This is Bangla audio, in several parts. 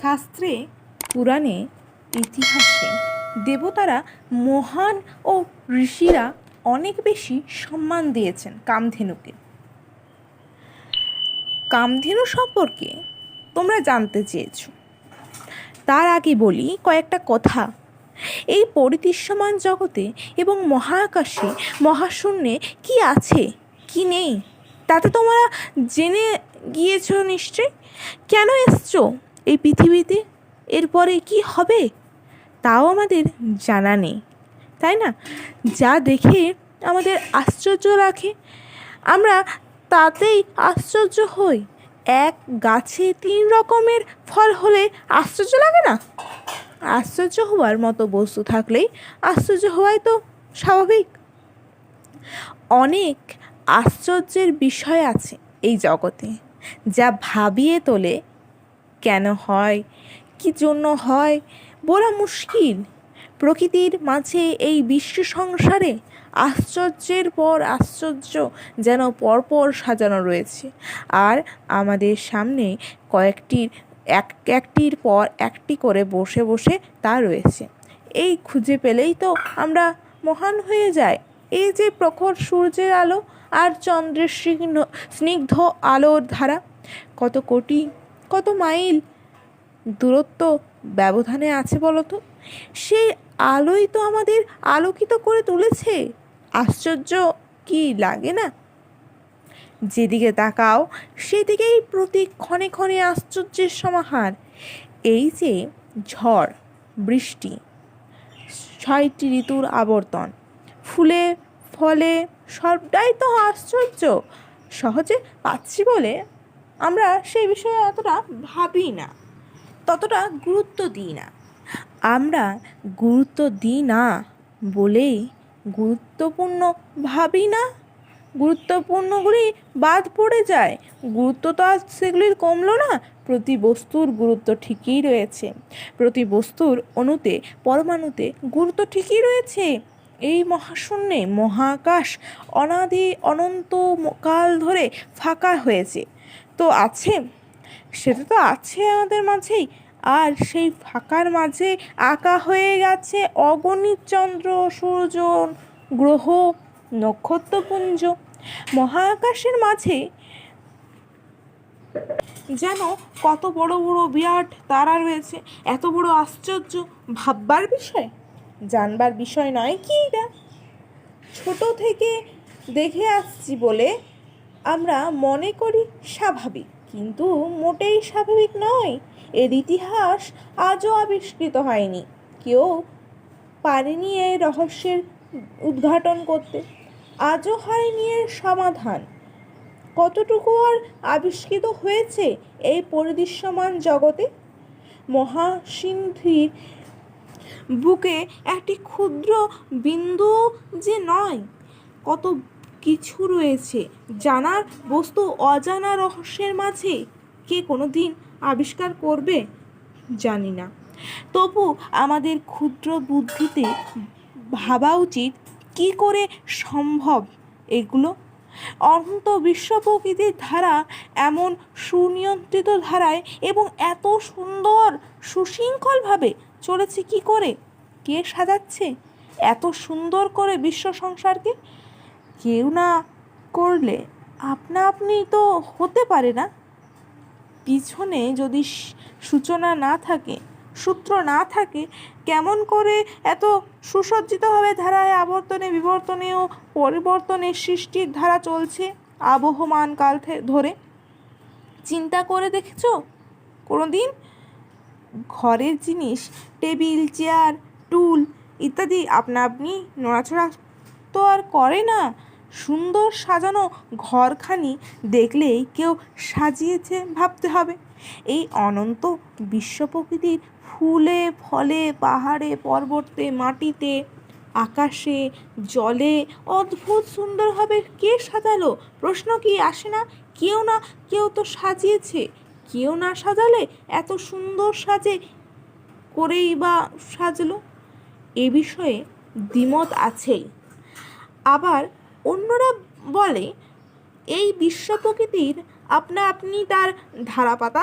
শাস্ত্রে, পুরাণে, ইতিহাসে দেবতারা মহান ও ঋষিরা অনেক বেশি সম্মান দিয়েছেন কামধেনুকে। কামধেনু সম্পর্কে তোমরা জানতে চেয়েছো। তার আগে বলি কয়েকটা কথা। এই পরিদৃশ্যমান জগতে এবং মহাকাশে মহাশূন্যে কি আছে, কি নেই, তাতে তোমরা জেনে গিয়েছো নিশ্চয়? কেন এসছো? এই পৃথিবীতে? এরপরে কি হবে? তাও আমাদের জানা নেই, তাই না? যা দেখে আমাদের আশ্চর্য রাখে আমরা তাতেই আশ্চর্য হই। এক গাছে তিন রকমের ফল হলে আশ্চর্য লাগে না? আশ্চর্য হওয়ার মতো বস্তু থাকলেই আশ্চর্য হওয়াই তো স্বাভাবিক। অনেক আশ্চর্যের বিষয় আছে এই জগতে, যা ভাবিয়ে তোলে কেন হয়? কি জন্য হয়? বলা মুশকিল। প্রকৃতির মাঝে এই বিশ্ব সংসারে আশ্চর্যের পর আশ্চর্য যেন পরপর সাজানো রয়েছে। আর আমাদের সামনে কয়েকটির, এক, একটির পর একটি করে বসে বসে তা রয়েছে। এই খুঁজে পেলেই তো আমরা মহান হয়ে যাই। এই যে প্রখর সূর্যের আলো আর চন্দ্রের স্নিগ্ধ স্নিগ্ধ আলোর ধারা, কত কোটি কত মাইল দূরত্ব ব্যবধানে আছে বলো তো সেই আলোই তো আমাদের আলোকিত করে তুলেছে। আশ্চর্য কি লাগে না? যেদিকে তাকাও, সেদিকেই প্রতি ক্ষণে ক্ষণে আশ্চর্যের সমাহার। এই যে ঝড়, বৃষ্টি, ছয়টি ঋতুর আবর্তন, ফুলে, ফলে সবটাই তো আশ্চর্য। সহজে পাচ্ছি বলে আমরা সেই বিষয়ে অতটা ভাবি না, ততটা গুরুত্ব দিই না। আমরা গুরুত্ব দিই না বলেই গুরুত্বপূর্ণ ভাবি না। গুরুত্বপূর্ণগুলি বাদ পড়ে যায়। গুরুত্ব তো আর সেগুলির কমলো না, প্রতি বস্তুর গুরুত্ব ঠিকই রয়েছে। প্রতি বস্তুর অণুতে, পরমাণুতে গুরুত্ব ঠিকই রয়েছে। এই মহাশূন্যে মহাকাশ অনাদি অনন্ত কাল ধরে ফাঁকা হয়েছে। তো আছে, সেটা তো আছে আমাদের মাঝেই। আর সেই ফাঁকার মাঝে আঁকা হয়ে গেছে অগণিত চন্দ্র, সূর্য, গ্রহ নক্ষত্রপুঞ্জ মহাকাশের মাঝে যেন কত বড় বড় বিরাট তারা রয়েছে, এত বড় আশ্চর্য ভাববার বিষয়? জানবার বিষয় নয় কি এটা? ছোট থেকে দেখে আসছি বলে আমরা মনে করি স্বাভাবিক, কিন্তু মোটেই স্বাভাবিক নয়। এর ইতিহাস আজও আবিষ্কৃত হয়নি। কেউ পারেনি এই রহস্যের উদ্ঘাটন করতে। আজও হয়নি এর সমাধান। কতটুকু আর আবিষ্কৃত হয়েছে এই পরিদৃশ্যমান জগতে? মহাসিন্ধির বুকে একটি ক্ষুদ্র বিন্দু যে নয়, কত কিছু রয়েছে জানার বস্তু অজানা রহস্যের মাঝে কে কোনো দিন আবিষ্কার করবে জানি না। তবু আমাদের ক্ষুদ্র বুদ্ধিতে ভাবা উচিত, কি করে সম্ভব এগুলো? অনন্ত বিশ্ব প্রকৃতির ধারা এমন সুনিয়ন্ত্রিত ধারায় এবং এত সুন্দর, সুশৃঙ্খলভাবে চলেছে কি করে? কে সাজাচ্ছে? এত সুন্দর করে বিশ্ব সংসারকে কেউ না করলে আপনা আপনি তো হতে পারে না। পিছনে যদি সূচনা না থাকে, সূত্র না থাকে, কেমন করে এত সুসজ্জিতভাবে ধারায় আবর্তনে বিবর্তনে ও পরিবর্তনের সৃষ্টির ধারা চলছে আবহমান কাল ধরে? চিন্তা করে দেখেছ? কোনো দিন ঘরের জিনিস, টেবিল, চেয়ার, টুল ইত্যাদি আপনা আপনি নড়াচড়া তো আর করে না। সুন্দর সাজানো ঘরখানি দেখলেই কেউ সাজিয়েছে ভাবতে হবে। এই অনন্ত বিশ্ব প্রকৃতির ফুলে, ফলে, পাহাড়ে, পর্বতে, মাটিতে, আকাশে, জলে, অদ্ভুত সুন্দরভাবে কে সাজালো? প্রশ্ন কি আসে না? কেউ না কেউ তো সাজিয়েছে। কেউ না সাজালে এত সুন্দর সাজে করেই বা সাজলো? এ বিষয়ে দ্বিমত আছেই। আবার অন্যরা বলে, এই বিশ্ব প্রকৃতির আপনা আপনি তার ধারাপাতা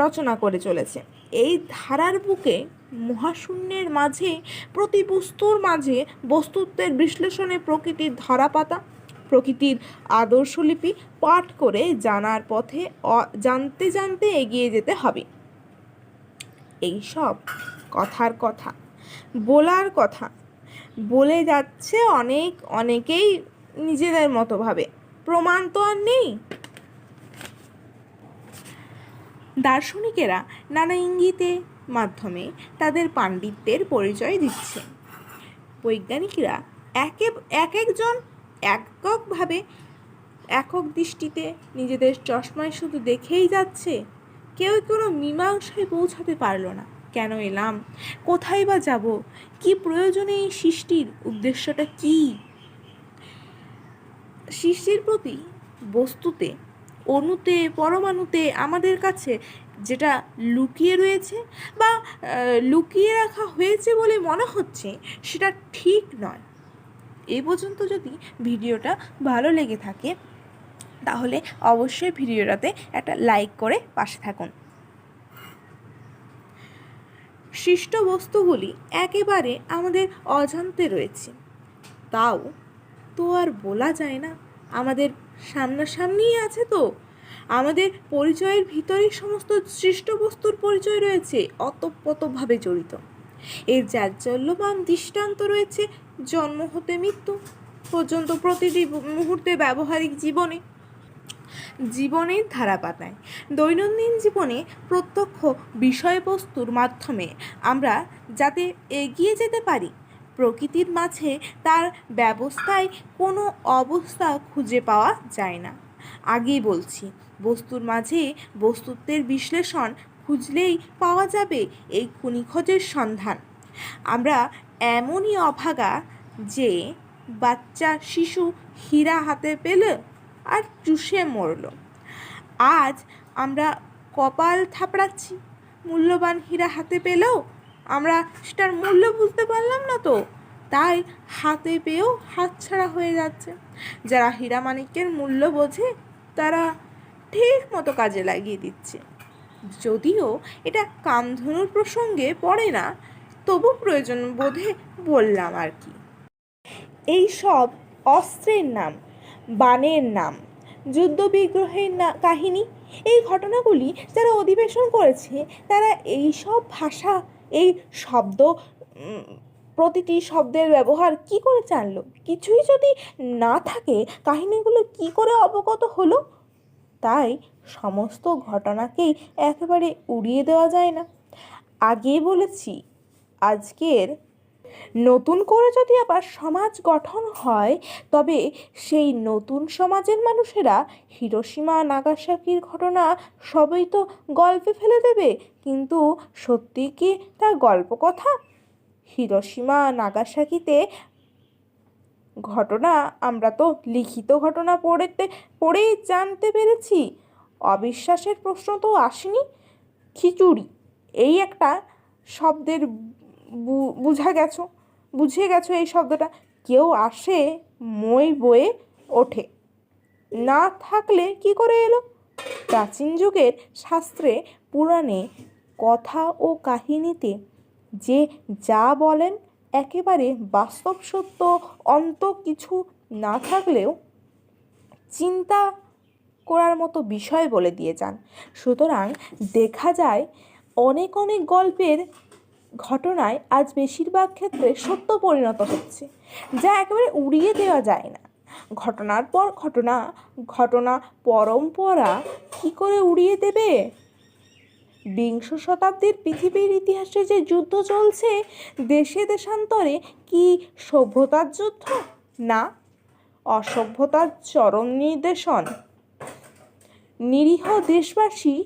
রচনা করে চলেছে। এই ধারার বুকে মহাশূন্যের মাঝে, প্রতি বস্তুর মাঝে বস্তুত্বের বিশ্লেষণে প্রকৃতির ধারাপাতা, প্রকৃতির আদর্শলিপি পাঠ করে জানার পথে জানতে জানতে এগিয়ে যেতে হবে। এইসব কথার কথা, বলার কথা। বলে যাচ্ছে অনেক, অনেকেই নিজেদের মতো ভাবে। প্রমাণ তো আর নেই। দার্শনিকেরা নানা ইঙ্গিতে মাধ্যমে তাদের পাণ্ডিত্যের পরিচয় দিচ্ছে। বৈজ্ঞানিকরা একে, এক একজন এককভাবে একক দৃষ্টিতে নিজেদের চশমায় শুধু দেখেই যাচ্ছে। কেউ কোনো মীমাংসায় পৌঁছাতে পারল না। কেন এলাম? কোথায় বা যাব? কি প্রয়োজনে এই সৃষ্টির উদ্দেশ্যটা কী? সৃষ্টির প্রতি বস্তুতে, অণুতে, পরমাণুতে আমাদের কাছে যেটা লুকিয়ে রয়েছে বা লুকিয়ে রাখা হয়েছে বলে মনে হচ্ছে, সেটা ঠিক নয়। এই পর্যন্ত যদি ভিডিওটা ভালো লেগে থাকে, তাহলে অবশ্যই ভিডিওটাতে একটা লাইক করে পাশে থাকুন। সৃষ্ট বস্তুগুলি একেবারে আমাদের অজান্তে রয়েছে। তাও তো আর বলা যায় না। আমাদের সামনাসামনিই আছে তো। আমাদের পরিচয়ের ভিতরেই সমস্ত সৃষ্ট বস্তুর পরিচয় রয়েছে, অতপ্রতভাবে জড়িত। এর জাজ্জল্যমান দৃষ্টান্ত রয়েছে জন্ম হতে মৃত্যু পর্যন্ত প্রতিটি মুহূর্তে ব্যবহারিক জীবনে। জীবনের ধারাপাতায়, দৈনন্দিন জীবনে প্রত্যক্ষ বিষয়বস্তুর মাধ্যমে আমরা যাতে এগিয়ে যেতে পারি প্রকৃতির মাঝে তার ব্যবস্থায় কোনো অবস্থা খুঁজে পাওয়া যায় না। আগেই বলছি, বস্তুর মাঝে বস্তুত্বের বিশ্লেষণ খুঁজলেই পাওয়া যাবে এই খুনিখোঁজের সন্ধান। আমরা এমনই অভাগা যে বাচ্চা, শিশু, হীরা হাতে পেল আর চুষে মরল। আজ আমরা কপাল থাপড়াচ্ছি, মূল্যবান হীরা হাতে পেলেও আমরা সেটার মূল্য বুঝতে পারলাম না তো। তাই হাতে পেয়েও হাতছাড়া হয়ে যাচ্ছে। যারা হীরা মানিক্যের মূল্য বোঝে, তারা ঠিক মতো কাজে লাগিয়ে দিচ্ছে। যদিও এটা কামধনুর প্রসঙ্গে পড়ে না, তবু প্রয়োজন বোধে বললাম আর কি। এই সব অস্ত্রের নাম, বানের নাম যুদ্ধ বিগ্রহের না, কাহিনী, এই ঘটনাগুলি যারা অধিবেশন করেছে, তারা এই সব ভাষা এই শব্দ প্রতিটি শব্দের ব্যবহার কি করে জানলো? কিছুই যদি না থাকে, কাহিনীগুলো কি করে অবগত হলো? তাই সমস্ত ঘটনাকেই একেবারে উড়িয়ে দেওয়া যায় না। আগে বলেছি, আজকের নতুন করে যদি আবার সমাজ গঠন হয়, তবে সেই নতুন সমাজের মানুষেরা হিরোসীমা নাগাসাকির ঘটনা সবই তো গল্পে ফেলে দেবে। কিন্তু সত্যি কি তা গল্প কথা? হিরোসীমা নাগাসাকিতে ঘটনা, আমরা তো লিখিত ঘটনা পড়েতে, পড়েই জানতে পেরেছি। অবিশ্বাসের প্রশ্ন তো আসেনি। খিচুড়ি, এই একটা শব্দের বুঝা গেছো? বুঝে গেছো এই শব্দটা? কেউ আসে মই বয়ে ওঠে। না থাকলে কি করে এলো? প্রাচীন যুগের শাস্ত্রে, পুরাণে, কথা ও কাহিনীতে যে যা বলেন একেবারে বাস্তব সত্য, অন্ত কিছু না থাকলেও চিন্তা করার মতো বিষয় বলে দিয়ে যান। সুতরাং দেখা যায় অনেক অনেক গল্পের ঘটনায় আজ বেশিরভাগ ক্ষেত্রে সত্য পরিণত হচ্ছে, যা একেবারে উড়িয়ে দেওয়া যায় না। ঘটনার পর ঘটনা ঘটনা পরম্পরা কি করে উড়িয়ে দেবে? বিংশ শতাব্দীর পৃথিবীর ইতিহাসে যে যুদ্ধ চলছে, দেশে দেশান্তরে কি সভ্যতার যুদ্ধ? না, অসভ্যতার চরম নির্দেশন। নিরীহ দেশবাসী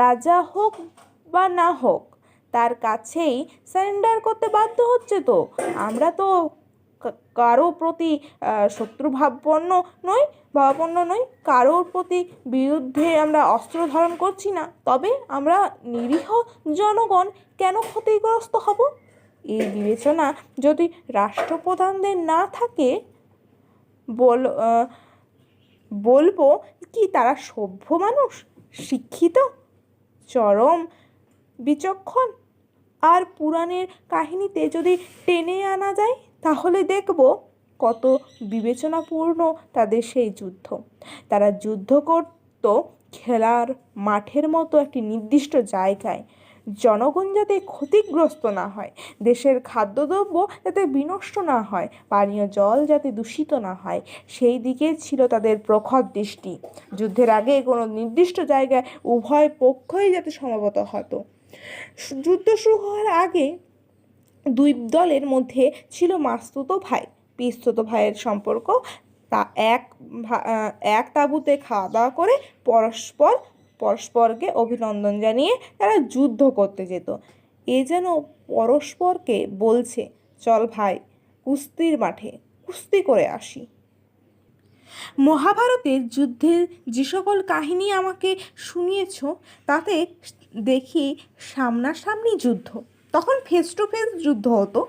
রাজা হোক বা না হোক তার কাছেই সারেন্ডার করতে বাধ্য হচ্ছে তো। আমরা তো কারও প্রতি শত্রুভাবাপন্ন নই ভাবাপন্ন নই, কারোর প্রতি বিরুদ্ধে আমরা অস্ত্র ধারণ করছি না। তবে আমরা নিরীহ জনগণ কেন ক্ষতিগ্রস্ত হব? এই বিবেচনা যদি রাষ্ট্রপ্রধানদের না থাকে, বল বলব কি তারা সভ্য মানুষ, শিক্ষিত, চরম বিচক্ষণ? আর পুরাণের কাহিনীতে যদি টেনে আনা যায়, তাহলে দেখব কত বিবেচনাপূর্ণ তাদের সেই যুদ্ধ। তারা যুদ্ধ করত খেলার মাঠের মতো একটি নির্দিষ্ট জায়গায়। জনগণ যাতে ক্ষতিগ্রস্ত না হয়, দেশের খাদ্যদ্রব্য যাতে বিনষ্ট না হয়, পানীয় জল যাতে দূষিত না হয়, সেই দিকে ছিল তাদের প্রখর দৃষ্টি। যুদ্ধের আগে কোনো নির্দিষ্ট জায়গায় উভয় পক্ষই যাতে সমাবেত হতো। যুদ্ধ শুরু হওয়ার আগে দুই দলের মধ্যে ছিল মাস্তুতো ভাই, পিস্তুতো ভাইয়ের সম্পর্ক। তা এক এক তাঁবুতে খাওয়া দাওয়া করে পরস্পর, পরস্পরকে অভিনন্দন জানিয়ে তারা যুদ্ধ করতে যেত। এ যেন পরস্পরকে বলছে, চল ভাই, কুস্তির মাঠে, কুস্তি করে আসি। মহাভারতের যুদ্ধের যে সকল কাহিনী আমাকে শুনিয়েছ, তাতে দেখি সামনাসামনি যুদ্ধ। তখন ফেস টু ফেস যুদ্ধ হতো।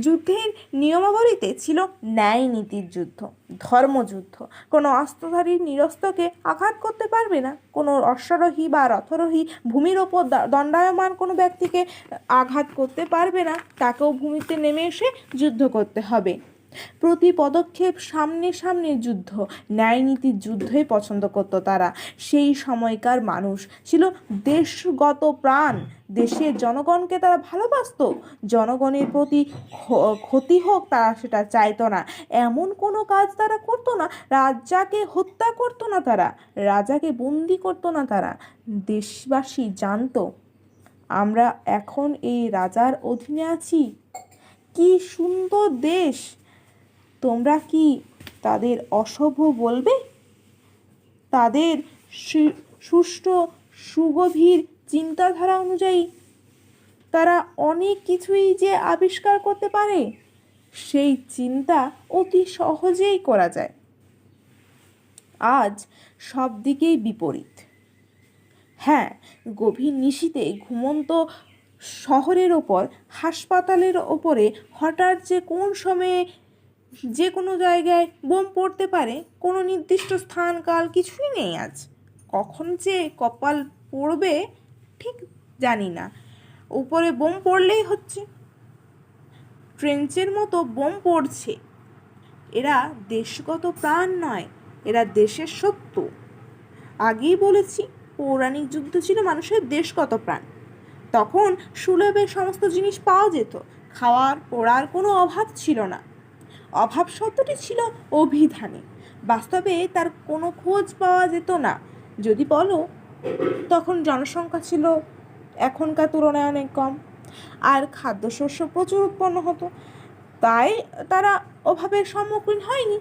যুদ্ধের নিয়মাবলীতে ছিল ন্যায় নীতির যুদ্ধ ধর্মযুদ্ধ কোনো অস্ত্রধারী নিরস্ত্রকে আঘাত করতে পারবে না। কোনো অশ্বারোহী বা রথরোহী ভূমির ওপর দণ্ডায়মান কোনো ব্যক্তিকে আঘাত করতে পারবে না। তাকেও ভূমিতে নেমে এসে যুদ্ধ করতে হবে। প্রতি পদক্ষেপ সামনে সামনে যুদ্ধ ন্যায় নীতির যুদ্ধই পছন্দ করত তারা। সেই সময়কার মানুষ ছিল দেশগত প্রাণ। দেশের জনগণকে তারা ভালোবাসতো। জনগণের প্রতি ক্ষতি হোক তারা সেটা চাইতো না। এমন কোনো কাজ তারা করতো না। রাজাকে হত্যা করতো না তারা। রাজাকে বন্দি করতো না তারা। দেশবাসী জানতো, আমরা এখন এই রাজার অধীনে আছি। কি সুন্দর দেশ! তোমরা কি তাদের অসভ্য বলবে? তাদের সুষ্ঠু সুগভীর চিন্তাধারা অনুযায়ী তারা অনেক কিছুই যে আবিষ্কার করতে পারে, সেই চিন্তা অতি সহজেই করা যায়। আজ সব দিকেই বিপরীত। হ্যাঁ গভীর নিশীতে ঘুমন্ত শহরের ওপর, হাসপাতালের ওপরে হঠাৎ যে কোন সময়ে যে কোনো জায়গায় বোম পড়তে পারে, কোনো নির্দিষ্ট স্থান, কাল কিছুই নেই আজ। কখন যে কপাল পড়বে ঠিক জানি না। উপরে বোম পড়লেই হচ্ছে। ট্রেঞ্চের মতো বোম পড়ছে। এরা দেশগত প্রাণ নয়, এরা দেশের সত্য। আগেই বলেছি, পৌরাণিক যুদ্ধ ছিল মানুষের দেশগত প্রাণ। তখন সুলভে সমস্ত জিনিস পাওয়া যেত। খাওয়ার, পড়ার কোনো অভাব ছিল না। অভাব শব্দটি ছিল অভিধানে। বাস্তবে তার কোনো খোঁজ পাওয়া যেত না। যদি বলো, তখন জনসংখ্যা ছিল এখনকার তুলনায় অনেক কম। আর খাদ্যশস্য প্রচুর উৎপন্ন হতো। তাই তারা অভাবের সম্মুখীন হয়নি।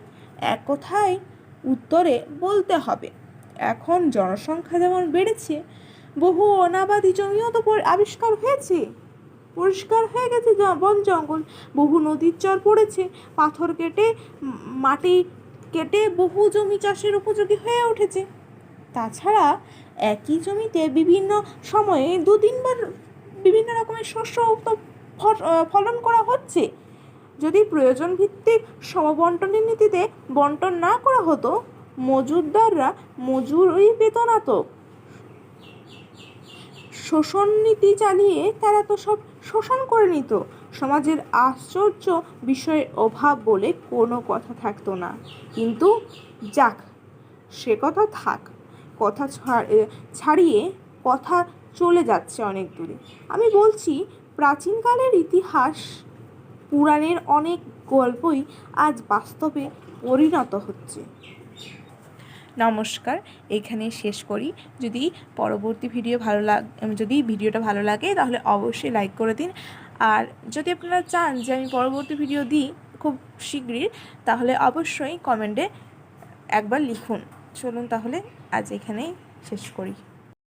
এক কথায় উত্তরে বলতে হবে, এখন জনসংখ্যা যেমন বেড়েছে, বহু অনাবাদি জমিও তো আবিষ্কার হয়েছে। পরিষ্কার হয়ে গেছে বন জঙ্গল। বহু নদীর চর পড়েছে। পাথর কেটে মাটি কেটে বহু জমি চাষের উপযোগী হয়ে উঠেছে। তাছাড়া একই জমিতে বিভিন্ন সময়ে দু তিনবার বিভিন্ন রকমের শস্য ফলন করা হচ্ছে। যদি প্রয়োজন ভিত্তিক সমবন্টনের নীতিতে বন্টন না করা হতো, মজুরদাররা মজুরই পেত না তো। শোষণ নীতি চালিয়ে তারা তো সব শোষণ করে নিত। সমাজের আশ্চর্য বিষয়ে অভাব বলে কোনো কথা থাকতো না। কিন্তু যাক, সে কথা থাক। কথা ছাড়- ছাড়িয়ে কথা চলে যাচ্ছে অনেক দূরে। আমি বলছি, প্রাচীনকালের ইতিহাস পুরাণের অনেক গল্পই আজ বাস্তবে পরিণত হচ্ছে। নমস্কার, এখানে শেষ করি। যদি পরবর্তী ভিডিও ভালো লাগ, যদি ভিডিওটা ভালো লাগে তাহলে অবশ্যই লাইক করে দিন। আর যদি আপনারা চান যে আমি পরবর্তী ভিডিও দিই খুব শীঘ্রই তাহলে অবশ্যই কমেন্টে একবার লিখুন। চলুন তাহলে আজ এখানেই শেষ করি।